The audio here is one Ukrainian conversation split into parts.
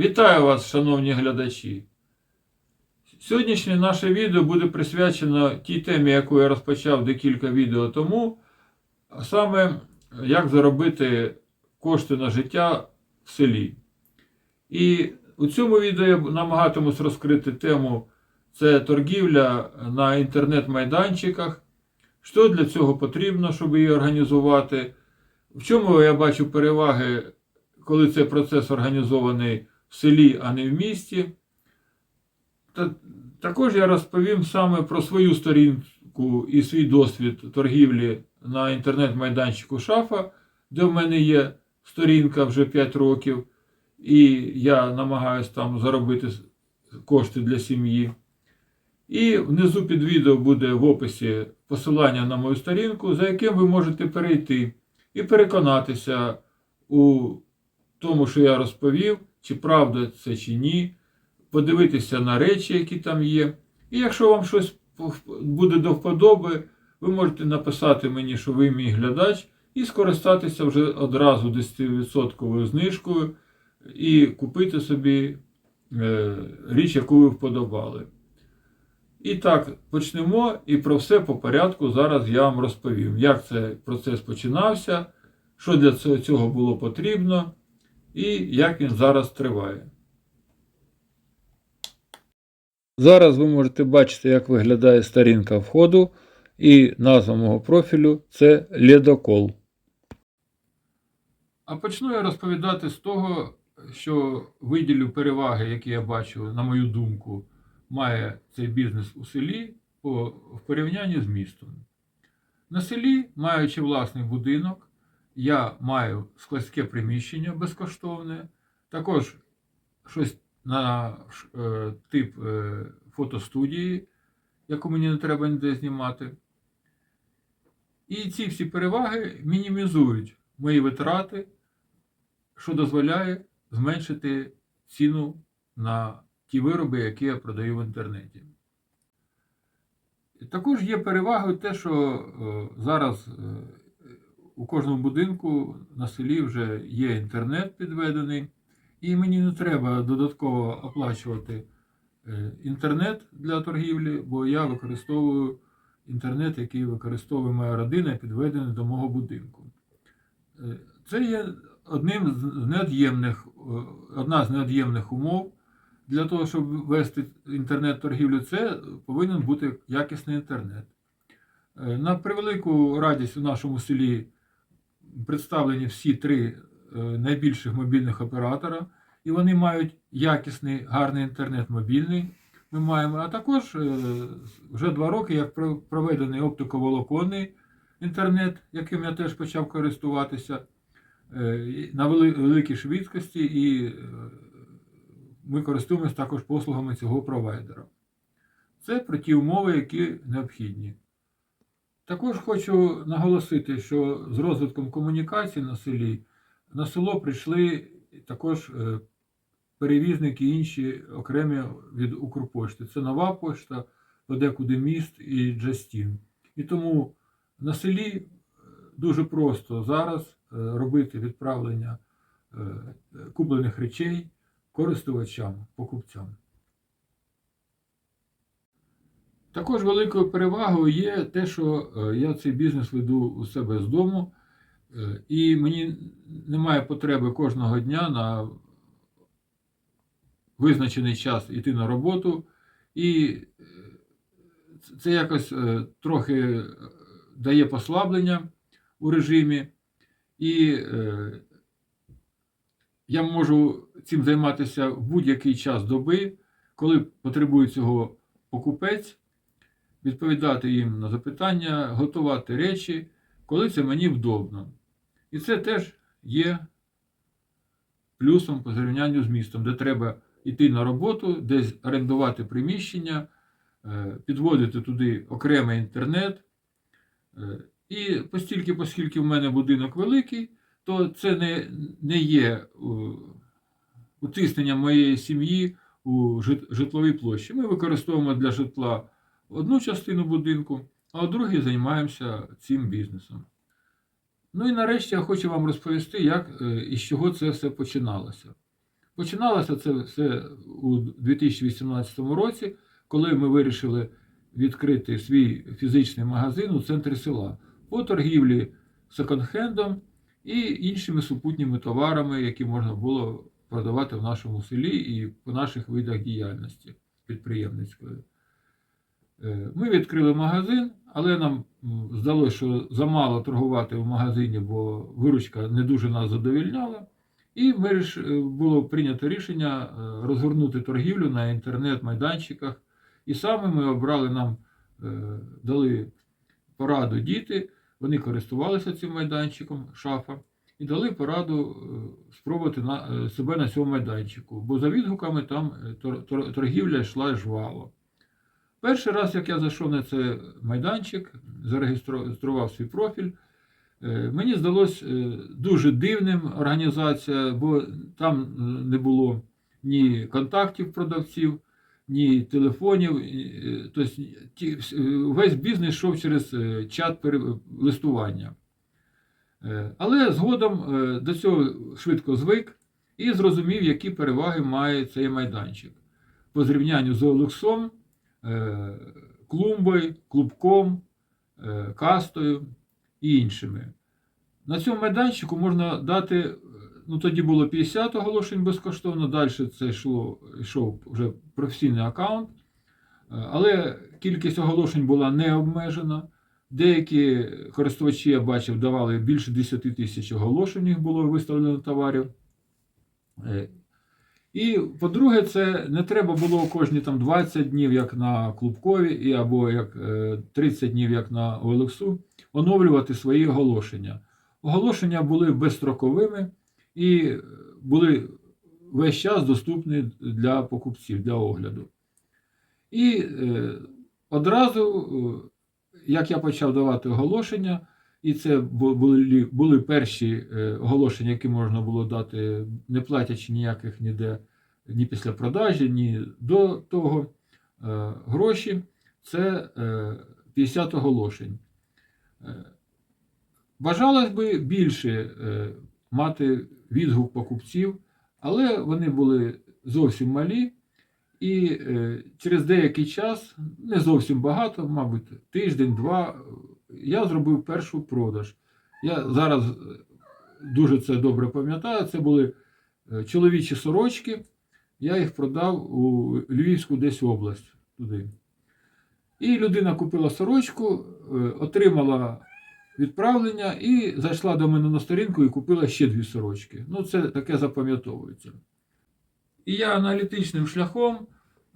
Вітаю вас, шановні глядачі. Сьогоднішнє наше відео буде присвячено тій темі, яку я розпочав декілька відео тому, а саме як заробити кошти на життя в селі. І у цьому відео я намагатимусь розкрити тему це торгівля на інтернет-майданчиках. Що для цього потрібно, щоб її організувати? В чому я бачу переваги, коли цей процес організований в селі, а не в місті? Та, також я розповім саме про свою сторінку і свій досвід торгівлі на інтернет-майданчику Шафа, де в мене є сторінка вже 5 років, і я намагаюся там заробити кошти для сім'ї. І внизу під відео буде в описі посилання на мою сторінку, за яким ви можете перейти і переконатися у тому, що я розповів, чи правда це чи ні, подивитися на речі, які там є. І якщо вам щось буде до вподоби, ви можете написати мені, що ви мій глядач, і скористатися вже одразу 10% знижкою і купити собі е, річ, яку ви вподобали. І так, почнемо і про все по порядку зараз я вам розповім, як цей процес починався, що для цього було потрібно і як він зараз триває. Зараз ви можете бачити, як виглядає сторінка входу, і назва мого профілю це Ледокол. А почну я розповідати з того, що виділю переваги, які я бачу, на мою думку, має цей бізнес у селі по, в порівнянні з містом. На селі, маючи власний будинок, я маю складське приміщення безкоштовне, також щось на е, тип е, фотостудії, яку мені не треба ніде знімати. І ці всі переваги мінімізують мої витрати, що дозволяє зменшити ціну на ті вироби, які я продаю в інтернеті. Також є перевагою те, що е, зараз у кожному будинку на селі вже є інтернет підведений, і мені не треба додатково оплачувати е, інтернет для торгівлі, бо я використовую інтернет, який використовує моя родина, підведений до мого будинку. Це є одним з неод'ємних, одна з неод'ємних умов. Для того, щоб вести інтернет-торгівлю, це повинен бути якісний інтернет. На превелику радість у нашому селі представлені всі три найбільших мобільних оператора, і вони мають якісний, гарний інтернет мобільний. Ми маємо, а також вже два роки, як проведений оптиковолоконний інтернет, яким я теж почав користуватися на великій швидкості і ми користуємося також послугами цього провайдера. Це про ті умови, які необхідні. Також хочу наголосити, що з розвитком комунікацій на селі на село прийшли також перевізники інші окремі від Укрпошти. Це нова пошта, подекуди міст і Джастін. І тому на селі дуже просто зараз робити відправлення куплених речей користувачам, покупцям. Також великою перевагою є те, що я цей бізнес веду у себе з дому, і мені немає потреби кожного дня на визначений час йти на роботу. І це якось трохи дає послаблення у режимі. І я можу цим займатися в будь-який час доби, коли потребує цього покупець, відповідати їм на запитання, готувати речі, коли це мені вдобно. І це теж є плюсом по зрівнянню з містом, де треба йти на роботу, десь орендувати приміщення, підводити туди окремий інтернет. І постільки, оскільки в мене будинок великий, то це не не є утиснення моєї сім'ї у житловій площі. Ми використовуємо для житла одну частину будинку, а у другій займаємося цим бізнесом. Ну і нарешті я хочу вам розповісти, як і з чого це все починалося. Починалося це все у 2018 році, коли ми вирішили відкрити свій фізичний магазин у центрі села по торгівлі секонд-хендом і іншими супутніми товарами, які можна було продавати в нашому селі і по наших видах діяльності підприємницької. Е, Ми відкрили магазин, але нам здалося, що замало торгувати в магазині, бо виручка не дуже нас задовільняла. І е, було прийнято рішення е, розгорнути торгівлю на інтернет-майданчиках. І саме ми обрали нам, дали пораду діти, вони користувалися цим майданчиком, шафа, і дали пораду спробувати себе на цьому майданчику, бо за відгуками там тор- тор- торгівля йшла жваво. Перший раз, як я зайшов на цей майданчик, зареєстрував свій профіль, е, мені здалось е, дуже дивним організація, бо там е, не було ні контактів продавців, ні телефонів. Тобто весь бізнес йшов через чат листування. Але згодом до цього швидко звик і зрозумів, які переваги має цей майданчик. По зрівнянню з Олексом, клумбою, клубком, е, кастою і іншими. На цьому майданчику можна дати, е, ну тоді було 50 оголошень безкоштовно, далі це йшло, йшов вже професійний аккаунт, Е, але кількість оголошень була не обмежена. Деякі користувачі, я бачив, давали більше 10 тисяч оголошень, їх було виставлено товарів. Е, І, по-друге, це не треба було кожні там 20 днів, як на Клубкові, і або як е, 30 днів, як на Олексу, оновлювати свої оголошення. Оголошення були безстроковими і були весь час доступні для покупців, для огляду. І е, одразу, е, як я почав давати оголошення, і це були, були перші е, оголошення, які можна було дати, не платячи ніяких ніде, ні після продажі, ні до того. Е, Гроші це е, 50 оголошень. Е, Бажалось би більше мати відгук покупців, але вони були зовсім малі. І через деякий час, не зовсім багато, мабуть, тиждень-два, я зробив першу продаж. Я зараз е, дуже це добре пам'ятаю. Це були е, чоловічі сорочки. Я їх продав у Львівську десь область туди. І людина купила сорочку, е, отримала відправлення і зайшла до мене на сторінку і купила ще дві сорочки. Ну, це таке запам'ятовується. І я аналітичним шляхом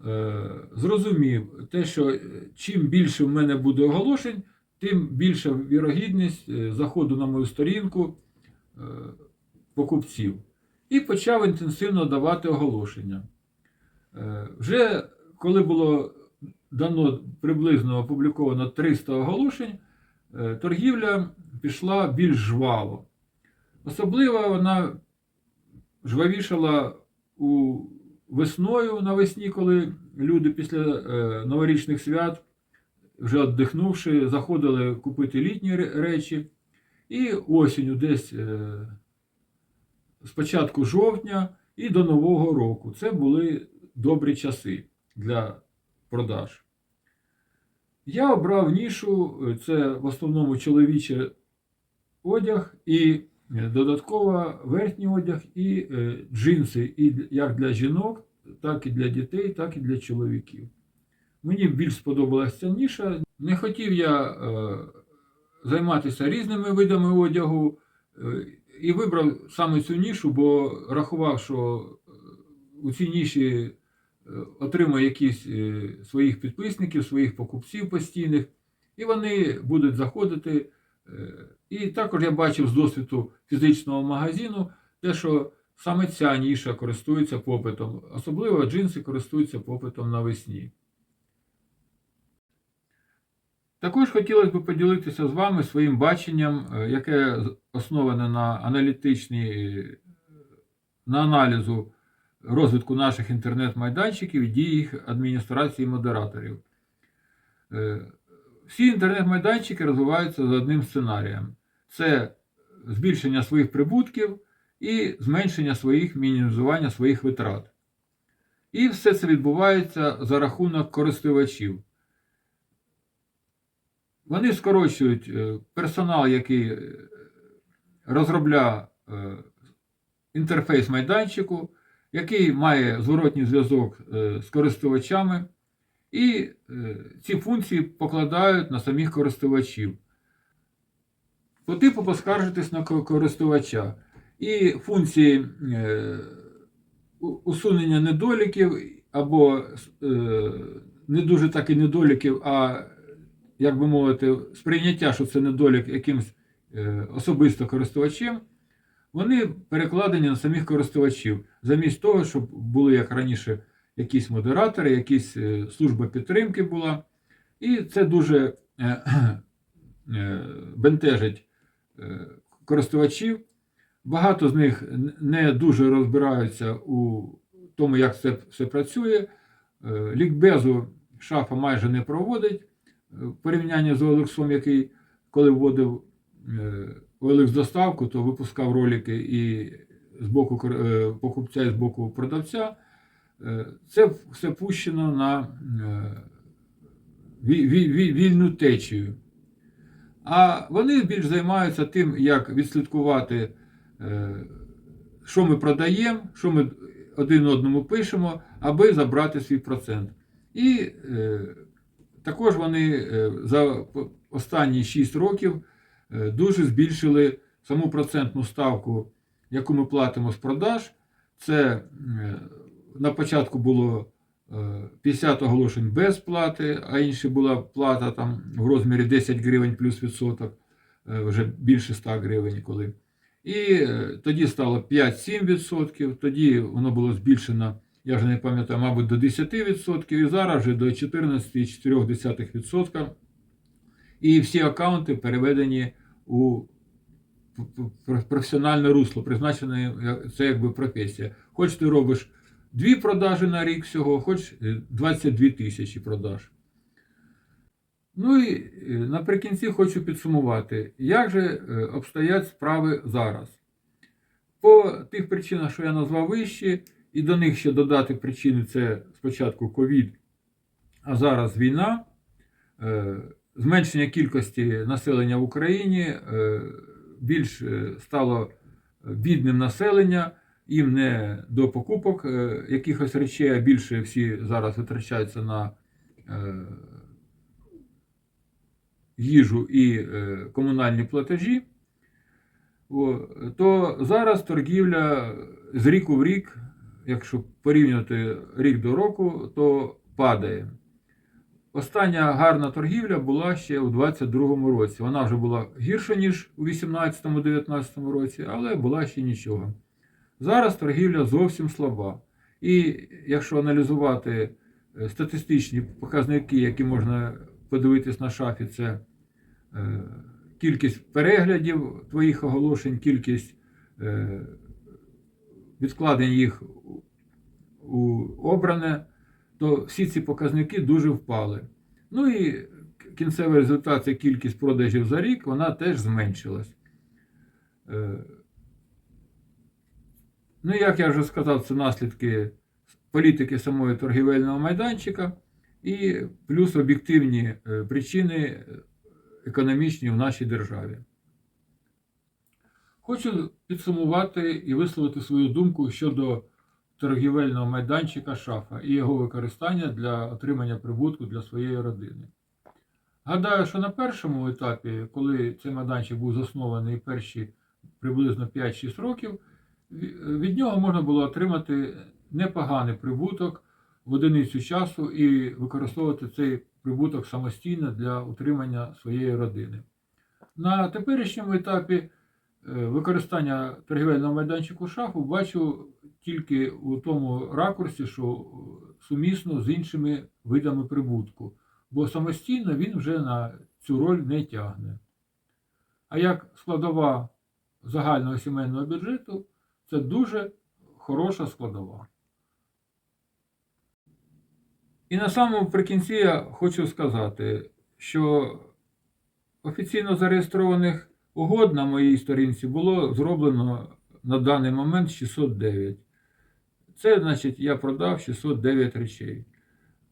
е, зрозумів те, що чим більше в мене буде оголошень, тим більша вірогідність е, заходу на мою сторінку е, покупців. І почав інтенсивно давати оголошення. Е, вже коли було дано приблизно опубліковано 300 оголошень, торгівля пішла більш жваво. Особливо вона жвавішала у весною навесні, коли люди після новорічних свят, вже віддихнувши, заходили купити літні речі. І осінню, десь е, з початку жовтня і до Нового року. Це були добрі часи для продаж. Я обрав нішу, е, це в основному чоловічий одяг і е, додатково верхній одяг і е, джинси, і як для жінок, так і для дітей, так і для чоловіків. Мені більш сподобалася ця ніша. Не хотів я е, займатися різними видами одягу е, і вибрав саме цю нішу, бо рахував, що е, у цій ніші е, отримаю якісь е, своїх підписників, своїх покупців постійних, і вони будуть заходити. Е, І також я бачив з досвіду фізичного магазину те, що саме ця ніша користується попитом, особливо джинси користуються попитом навесні. Також хотілося б поділитися з вами своїм баченням, е, яке основане на аналітичній, на аналізу розвитку наших інтернет-майданчиків і дії їх адміністрації модераторів. Е, Всі інтернет-майданчики розвиваються за одним сценарієм: це збільшення своїх прибутків і зменшення своїх мінімізування своїх витрат. І все це відбувається за рахунок користувачів. Вони скорочують е, персонал, який е, розробляє е, інтерфейс майданчику, який має зворотній зв'язок з користувачами, і ці функції покладають на самих користувачів. По типу поскаржитись на користувача. І функції усунення недоліків або не дуже так і недоліків, а, як би мовити, сприйняття, що це недолік якимсь е, особисто користувачем, вони перекладені на самих користувачів, замість того, щоб були, як раніше, якісь модератори, якісь е, служба підтримки була. І це дуже е, бентежить користувачів. Багато з них не дуже розбираються у тому, як це все працює. Лікбезу шафа майже не проводить в порівнянні з OLX, який, коли вводив е, OLX доставку, то випускав ролики і з боку е, покупця, і з боку продавця. Е, Це все пущено на ві- ві- ві- вільну течію. А вони більш займаються тим, як відслідкувати, що ми продаємо, що ми один одному пишемо, аби забрати свій процент. І також вони е, за останні 6 років е, дуже збільшили саму процентну ставку, яку ми платимо з продаж. Це е, на початку було е, 50 оголошень без плати, а інше була плата там в розмірі 10 гривень плюс відсоток, вже більше 100 гривень коли. І тоді стало 5-7%, тоді воно було збільшено, я вже не пам'ятаю, мабуть, до 10%, і зараз вже до 14,4%. І всі аккаунти переведені у професіональне русло, призначене це якби професія. Хоч ти робиш дві продажі на рік всього, хоч е, 22 тисячі продаж. Ну і е, наприкінці хочу підсумувати, як же е, обстоять справи зараз. По тих причинах, що я назвав вище, і до них ще додати причини це спочатку ковід, а зараз війна, е, зменшення кількості населення в Україні, е, більш е, стало бідним населення, їм не до покупок якихось речей, а більше всі зараз витрачаються на їжу і комунальні платежі, то зараз торгівля з ріку в рік, якщо порівнювати рік до року, то падає. Остання гарна торгівля була ще у 2022 році. Вона вже була гірша, ніж у 2018-2019 році, але була ще нічого. Зараз торгівля зовсім слаба. І якщо аналізувати е, статистичні показники, які можна подивитись на шафі, це е, кількість переглядів твоїх оголошень, кількість е, відкладень їх у- обране, то всі ці показники дуже впали. Ну і кінцевий результат це кількість продажів за рік, вона теж зменшилась. Е, Ну, як я вже сказав, це наслідки політики самого торгівельного майданчика і плюс об'єктивні е, причини е, економічні в нашій державі. Хочу підсумувати і висловити свою думку щодо торгівельного майданчика шафа і його використання для отримання прибутку для своєї родини. Гадаю, що на першому етапі, коли цей майданчик був заснований перші приблизно 5-6 років, від нього можна було отримати непоганий прибуток в одиницю часу і використовувати цей прибуток самостійно для утримання своєї родини. На теперішньому етапі використання торгівельного майданчику шафу бачу тільки у тому ракурсі, що сумісно з іншими видами прибутку, бо самостійно він вже на цю роль не тягне. А як складова загального сімейного бюджету, це дуже хороша складова. І на самому прикінці я хочу сказати, що офіційно зареєстрованих угод на моїй сторінці було зроблено на даний момент 609. Це значить я продав 609 речей.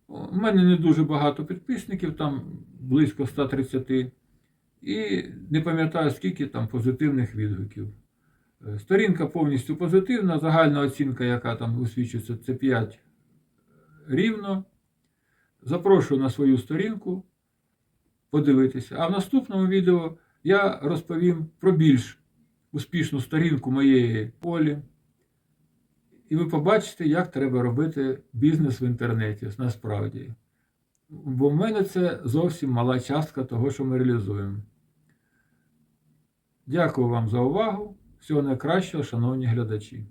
У мене не дуже багато підписників, там близько 130. І не пам'ятаю, скільки там позитивних відгуків. Е, Сторінка повністю позитивна, загальна оцінка, яка там висвічується, це 5 рівно. Запрошую на свою сторінку подивитися. А в наступному відео я розповім про більш успішну сторінку моєї полі. І ви побачите, як треба робити бізнес в інтернеті насправді. Бо в мене це зовсім мала частка того, що ми реалізуємо. Дякую вам за увагу. Всього найкращого, шановні глядачі.